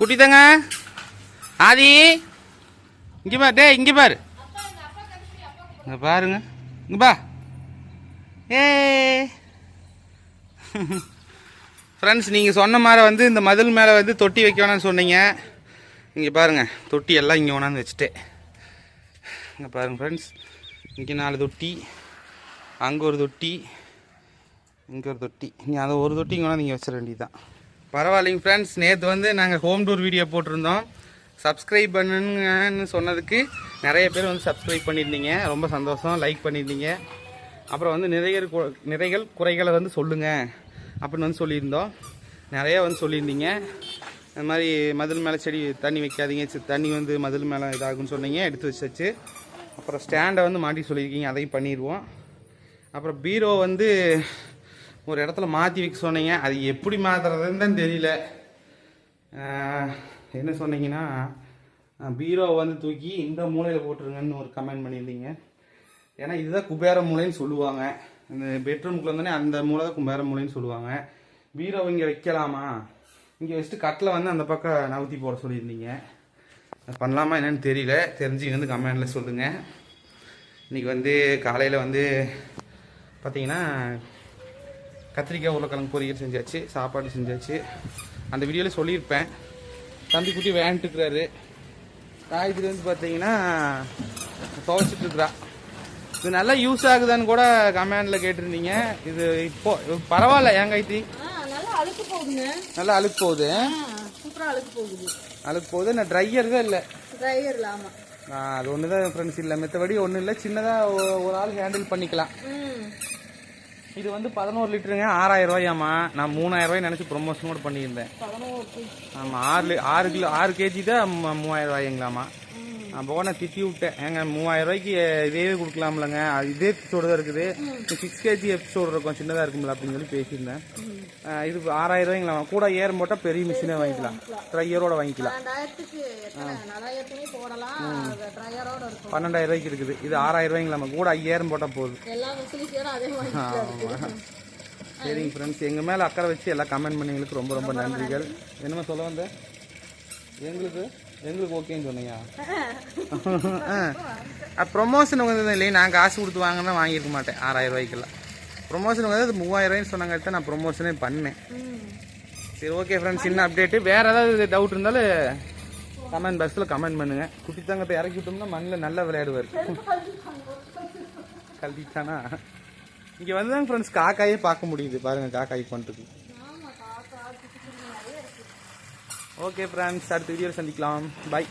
குட்டி தாங்க ஆதி இங்கே பாரு டே இங்கே பாரு. இங்கே பாருங்க. இங்கே பா. ஏ. ஃப்ரெண்ட்ஸ் நீங்கள் சொன்ன மாதிரி வந்து இந்த மதில் மேலே வந்து தொட்டி வைக்க வேணாம்னு சொன்னீங்க. இங்கே பாருங்கள் தொட்டி எல்லாம் இங்கே கொண்டாந்து வச்சுட்டேன் இங்கே பாருங்கள் ஃப்ரெண்ட்ஸ் இங்கே நாலு தொட்டி அங்கே ஒரு தொட்டி இங்கே ஒரு தொட்டி. இங்கே அதை ஒரு தொட்டி இங்கே வேணால் இங்கே வச்சிட வேண்டியது தான் பரவாயில்லைங்க ஃப்ரெண்ட்ஸ் நேற்று வந்து நாங்கள் ஹோம் டூர் வீடியோ போட்டிருந்தோம். சப்ஸ்கிரைப் பண்ணுங்கன்னு சொன்னதுக்கு நிறைய பேர் வந்து சப்ஸ்கிரைப் பண்ணியிருந்தீங்க. ரொம்ப சந்தோஷம். லைக் பண்ணியிருந்தீங்க. அப்புறம் வந்து நிறைய நிறைகள் குறைகளை வந்து சொல்லுங்கள் அப்படின்னு வந்து சொல்லியிருந்தோம். நிறைய வந்து சொல்லியிருந்தீங்க. இந்த மாதிரி மதில் மேலே செடி தண்ணி வைக்காதீங்க. தண்ணி வந்து மதில் மேலே இதாகுன்னு சொன்னீங்க. எடுத்து வச்சாச்சு. அப்புறம் ஸ்டாண்டை வந்து மாட்டி சொல்லியிருக்கீங்க. அதையும் பண்ணிடுவோம் அப்புறம் பீரோ வந்து ஒரு இடத்துல மாற்றி வைக்க சொன்னீங்க. அது எப்படி மாற்றுறதுன்னு தான் தெரியல. என்ன சொன்னீங்கன்னா பீரோ வந்து தூக்கி இந்த மூலையில் போட்டுருங்கன்னு ஒரு கமெண்ட் பண்ணியிருந்தீங்க. ஏன்னா இதுதான் குபேர மூலைன்னு சொல்லுவாங்க. இந்த பெட்ரூம்குள்ளே வந்தோடனே அந்த மூலை தான் குபேர மூலைன்னு சொல்லுவாங்க. பீரோ இங்கே வைக்கலாமா? இங்கே வச்சுட்டு கட்டில் வந்து அந்த பக்கம் நவுத்தி போட சொல்லியிருந்தீங்க. பண்ணலாமா என்னன்னு தெரியல. தெரிஞ்சுங்க வந்து கமெண்டில் சொல்லுங்கள் இன்றைக்கி வந்து காலையில் வந்து பார்த்தீங்கன்னா கத்திரிக்காய் உருளைக்கிழங்கு பொரியல் செஞ்சாச்சு சாப்பாடு செஞ்சாச்சு. அந்த வீடியோவில் சொல்லியிருப்பேன். தம்பி குட்டி வேன்ட்டுருக்கிறாரு காய்கறி வந்து பார்த்தீங்கன்னா துவைச்சிட்டு இருக்கிறா இது நல்லா யூஸ் ஆகுதான்னு கூட கமெண்டில் கேட்டிருந்தீங்க. இது இப்போ பரவாயில்ல ஏன் காய்த்தி நல்லா அழுக்கு போகுது. அழுக்கு போகுது. அழுக்கு போகுது. நான் ட்ரையர் தான் இல்லை. டிரையர்ல ஆமா. அது ஒன்று தான் ஃப்ரெண்ட்ஸ் இல்லை. மற்றபடி ஒன்றும் இல்லை. சின்னதாக ஒரு ஆள் ஹேண்டில் பண்ணிக்கலாம். இது வந்து பதினோரு லிட்டருங்க. ஆறாயிரம் ரூபாயாம்மா. நான் மூணாயிரம் ரூபாய் நினச்சி ப்ரொமோஷன் கூட பண்ணியிருந்தேன். ஆமாம் ஆறு ஆறு கிலோ ஆறு கேஜி தான் மூவாயிரம் ரூபாய்ங்களாமா நான் போன திட்டி விட்டேன். ஏங்க மூவாயிரம் ரூபாய்க்கு இதே கொடுக்கலாம்லங்க. அது இதே எபிசோடு தான் இருக்குது. சிக்ஸ் கேஜி எபிசோடு இருக்கும் சின்னதாக இருக்கும்ல அப்படின்னு சொல்லி பேசியிருந்தேன். இது ஆறாயிரம் ரூபாய்ங்களாமா கூட ஏறம் போட்டால் பெரிய மிஷினே வாங்கிக்கலாம். ட்ரையரோட வாங்கிக்கலாம். பன்னெண்டாயிரம் ரூபாய்க்கு இருக்குது. இது ஆறாயிரம் ரூபாய்ங்களாமா கூட ஐயாயிரம் போட்டால் போதும். இருக்கு. சரிங்க ஃப்ரெண்ட்ஸ் எங்கள் மேலே அக்கறை வச்சு எல்லாம் கமெண்ட் பண்ணீங்களுக்கு ரொம்ப ரொம்ப நன்றிகள். என்னமா சொல்ல வந்த? எங்களுக்கு எங்களுக்கு ஓகேன்னு சொன்னீங்க ப்ரொமோஷன் வந்து இல்லையே நான் காசு கொடுத்து வாங்கினா வாங்கியிருக்க மாட்டேன். ஆறாயிரம் ரூபாய்க்கெல்லாம். ப்ரொமோஷன் வந்து அது மூவாயிரம் ரூபாய்ன்னு சொன்னாங்க நான் ப்ரொமோஷனே பண்ணேன். சரி ஓகே ஃப்ரெண்ட்ஸ் சின்ன அப்டேட்டு வேறு ஏதாவது டவுட் இருந்தாலும் கமெண்ட் பாக்ஸில் கமெண்ட் பண்ணுங்க. குட்டி தங்கத்தை இறக்கி விட்டோம்னா மண்ணில் நல்லா விளையாடுவார். கல்வித்தானா இங்கே வந்து தாங்க ஃப்ரெண்ட்ஸ் காக்காயே பார்க்க முடியுது. பாருங்கள் காக்காய் பண்ணுறதுக்கு ஓகே ஃப்ரெண்ட்ஸ் அடுத்த வீடியோ சந்திக்கலாம். பை